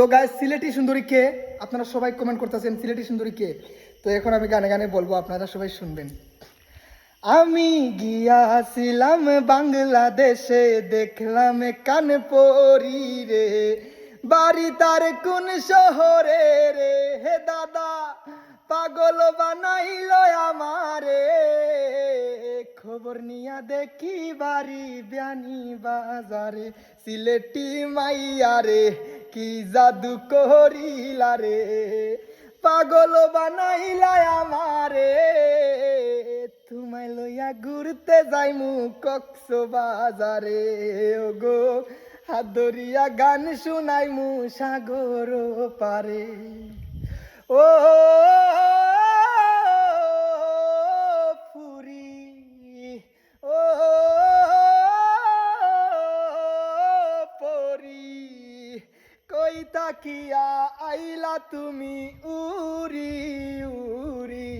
তো গায়ে সিলেটি সুন্দরী কে? আপনারা সবাই কমেন্ট করতেছেন, সিলেটি সুন্দরী কে? তো এখন আমি গানে গানে বলব, আপনারা সবাই শুনবেন। আমি গিয়াছিলাম বাংলাদেশে, দেখলাম কান পরি রে। বাড়ি তার কোন শহরে রে? হে দাদা, পাগল বানাইল আমারে। খবর নিয়া দেখি বাড়ি, বিয়ানি বাজারে। সিলেটি মাইয়ারে কি জাদু করিলা রে? পাগল বানাইলা আমারে। তোমায় লইয়া ঘুরতে যাইমু কক্স বাজারে ওগো, হাদরিয়া গান শুনাই শুনাইমু সাগর পারে। ও আইলা তুমি উরি উরি।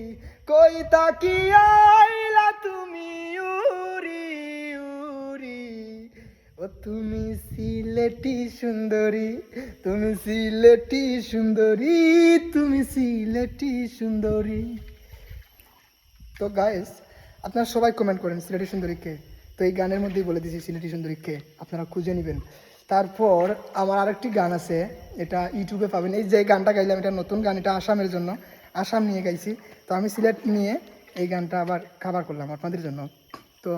কই তাকিয়া আইলা তুমি উরি উরি। ও তুমি সিলেটি সুন্দরী, তুমি সিলেটি সুন্দরী, তুমি সিলেটি সুন্দরী। তো গাইস আপনারা সবাই কমেন্ট করেন সিলেটি সুন্দরী কে? তো এই গানের মধ্যেই বলে দিয়েছি সিলেটি সুন্দরী কে? আপনারা খুঁজে নেবেন। তারপর আমার আরেকটি গান আছে, এটা ইউটিউবে পাবেন। এই যে গানটা গাইলাম, এটা নতুন গান, এটা আসামের জন্য। আসাম নিয়ে গাইছি। তো আমি সিলেট নিয়ে এই গানটা আবার কাভার করলাম আপনাদের জন্য। তো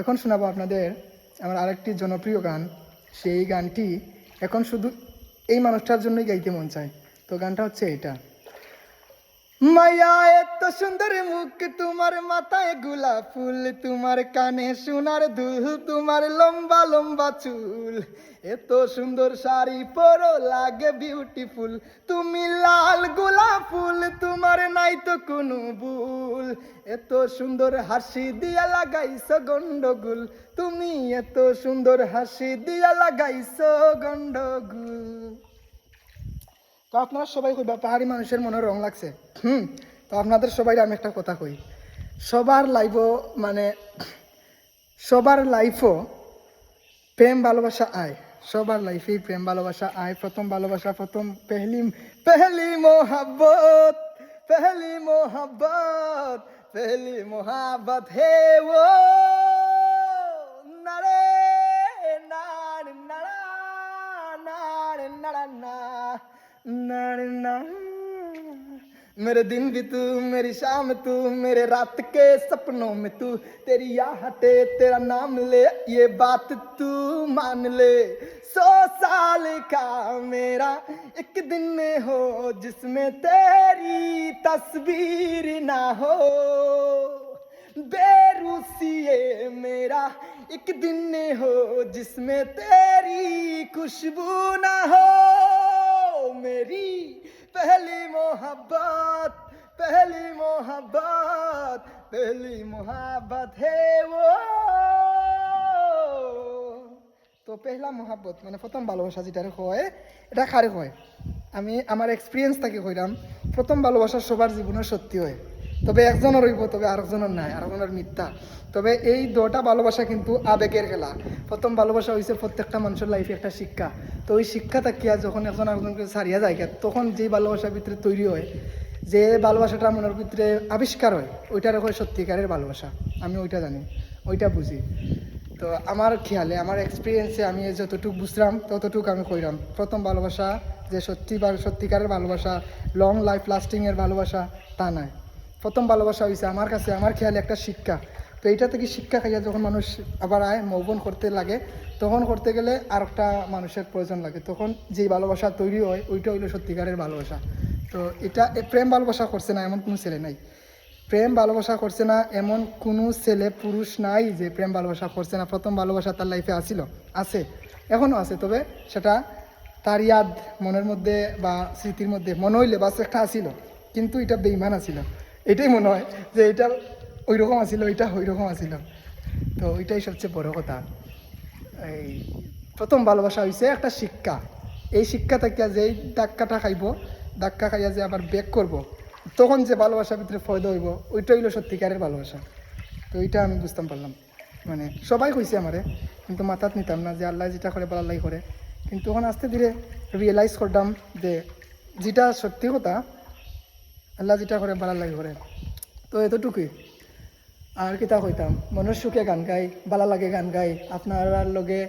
এখন শোনাবো আপনাদের আমার আরেকটি জনপ্রিয় গান। সেই গানটি এখন শুধু এই মানুষটার জন্যই গাইতে মন চায়। তো গানটা হচ্ছে এটা। মায়া এত সুন্দর মুখ, তোমার মাথায় গোলাপ ফুল, তোমার কানে সোনার দুল, তোমার লম্বা লম্বা চুল। এত সুন্দর শাড়ি পরো, লাগে বিউটিফুল তুমি লাল গোলাপ ফুল, তোমার নাই তো কোনো ভুল। এত সুন্দর হাসি দিয়া লাগাইছ গন্ডগোল। তুমি এত সুন্দর হাসি দিয়া লাগাইছ গন্ডগোল। তো আপনারা সবাই কইবা, পাহাড়ি মানুষের মনে রং লাগছে। হুম, তো আপনাদের সবাই আমি একটা কথা কই। সবার লাইফও মানে সবার লাইফও প্রেম, ভালোবাসা, আয়। সবার লাইফে প্রেম, ভালোবাসা, আয়। প্রথম ভালোবাসা, প্রথম পেহলি পেহলি মোহাব্বত পেহলি মোহাব্বত পেহলি মোহাব্বত হে ও मेरे दिन भी तू, मेरी शाम तू, मेरे रात के सपनों में तू। तेरी हटे तेरा नाम ले, ये बात तू मान ले। सौ साल का मेरा एक दिन में हो, जिसमें तेरी तस्वीर ना हो। बेरूसिए मेरा एक दिन हो, जिसमें तेरी खुशबू ना हो। मेरी पहली मोहब्बत पहली मोहब्बत पहली मोहब्बत है वो তো পেহলা মহাব্বত মানে প্রথম ভালোবাসা যেটারে হয় এটা কারে হয় আমি আমার এক্সপিরিয়েন্স থেকে কইলাম প্রথম ভালোবাসা সবার জীবনে সত্যি হয় তবে একজনের রইব, তবে আরেকজনের নাই, আরেকজনের মিথ্যা। তবে এই দুটা ভালোবাসা কিন্তু আবেগের খেলা। প্রথম ভালোবাসা হয়েছে প্রত্যেকটা মানুষের লাইফে একটা শিক্ষা। তো ওই শিক্ষা থাকিয়া যখন একজন আরেকজনকে ছাড়িয়া যায়, তখন যে ভালোবাসার ভিতরে তৈরি হয়, যে ভালোবাসাটা মনের ভিতরে আবিষ্কার হয়, ওইটার হয় সত্যিকারের ভালোবাসা। আমি ওইটা জানি, ওইটা বুঝি। তো আমার খেয়ালে, আমার এক্সপিরিয়েন্সে আমি যতটুকু বুঝলাম, ততটুকু আমি কইলাম প্রথম ভালোবাসা যে সত্যি সত্যিকারের ভালোবাসা লং লাইফ লাস্টিংয়ের ভালোবাসা, তা নয় প্রথম ভালোবাসা হয়েছে আমার কাছে, আমার খেয়ালে একটা শিক্ষা। তো এইটা থেকে শিক্ষা খাইয়া যখন মানুষ আবার আয় মৌবন করতে লাগে, তখন করতে গেলে আর একটা মানুষের প্রয়োজন লাগে। তখন যেই ভালোবাসা তৈরি হয়, ওইটা হইল সত্যিকারের ভালোবাসা। তো এটা প্রেম ভালোবাসা করছে না এমন কোনো ছেলে নাই। প্রেম ভালোবাসা করছে না এমন কোনো ছেলে পুরুষ নাই যে প্রেম ভালোবাসা করছে না। প্রথম ভালোবাসা তার লাইফে আসিল, আছে এখনও আছে। তবে সেটা তার ইয়াদ, মনের মধ্যে বা স্মৃতির মধ্যে, মনে হইলে বাস একটা আসিল, কিন্তু এটা বেইমান আসিল এটাই মনে হয় যে এটা ওই রকম আসিল এটা ওই রকম আসিল তো ওইটাই সবচেয়ে বড় কথা। এই প্রথম ভালোবাসা হয়েছে একটা শিক্ষা। এই শিক্ষা থেকে যেই ধাক্কাটা খাইব, ধাক্কা খাইয়া যে আবার ব্যাক করব, তখন যে ভালোবাসার ভিতরে ফয়দা হইব, ওইটা হইল সত্যিকারের ভালোবাসা। তো এইটা আমি বুঝতাম পারলাম। মানে সবাই কইছে আমারে, কিন্তু মাথাত নিতাম না যে আল্লাহ যেটা করে বলে আল্লাহ করে। কিন্তু তখন আস্তে ধীরে রিয়েলাইজ করলাম যে যেটা সত্যি কথা আল্লাহ যেটা করে ভালো লাগে করে তো এতটুকুই। আর কিতা কইতাম, মনের সুখে গান গাই বালা লাগে গান গাই। আপনার লগে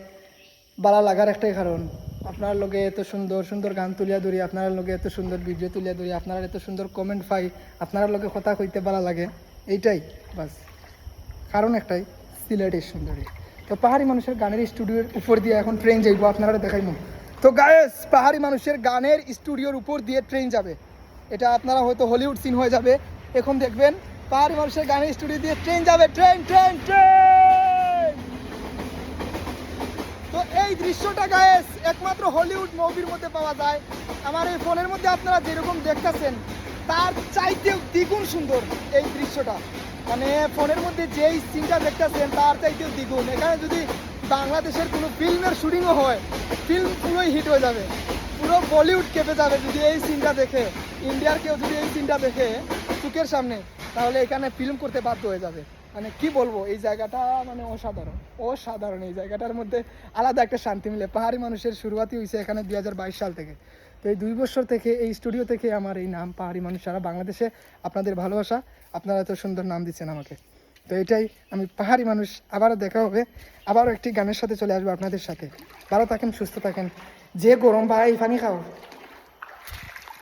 বালা লাগার একটাই কারণ, আপনার লগে এত সুন্দর সুন্দর গান তুলিয়া ধরি, আপনার লগে এত সুন্দর ভিডিও তুলিয়া ধরি, আপনার এত সুন্দর কমেন্ট পাই, আপনার লগে কথা কইতে ভালো লাগে, এইটাই, বাস। কারণ একটাই সিলেটের সুন্দরী। তো পাহাড়ি মানুষের গানের স্টুডিওর উপর দিয়ে এখন ট্রেন যাইব আপনারা দেখাইব তো গায়েস পাহাড়ি মানুষের গানের স্টুডিওর উপর দিয়ে ট্রেন যাবে। এটা আপনারা হয়তো হলিউড সিন হয়ে যাবে। এখন দেখবেন, পাহাড়ি মানুষের গানের স্টুডিও দিয়ে ট্রেন যাবে ট্রেন ট্রেন ট্রেন তো এই দৃশ্যটা গায়েস একমাত্র হলিউড মুভির মধ্যে পাওয়া যায়। আমার এই ফোনের মধ্যে আপনারা যেরকম দেখতেছেন, তার চাইতেও দ্বিগুণ সুন্দর এই দৃশ্যটা। মানে ফোনের মধ্যে যেই সিনটা দেখতেছেন, তার চাইতেও দ্বিগুণ। এখানে যদি বাংলাদেশের কোনো ফিল্মের শুটিংও হয় ফিল্ম পুরোই হিট হয়ে যাবে। পুরো বলিউড কেঁপে যাবে যদি এই সিনটা দেখে। ইন্ডিয়ার কেউ যদি এই সিনটা দেখে চোখের সামনে, তাহলে এখানে ফিল্ম করতে বাধ্য হয়ে যাবে। মানে কি বলব, এই জায়গাটা মানে অসাধারণ অসাধারণ এই জায়গাটার মধ্যে আলাদা একটা শান্তি মিলে। পাহাড়ি মানুষের শুরুয়াতই হয়েছে এখানে দুই হাজার বাইশ সাল থেকে। তো এই দুই বছর থেকে, এই স্টুডিও থেকে আমার এই নাম, পাহাড়ি মানুষ সারা বাংলাদেশে আপনাদের ভালোবাসা। আপনারা এত সুন্দর নাম দিচ্ছেন আমাকে। তো এটাই আমি পাহাড়ি মানুষ, আবারও দেখা হবে। আবারও একটি গানের সাথে চলে আসব আপনাদের সাথে। ভালো থাকেন, সুস্থ থাকেন। যে গরম ভাই পানি খাও।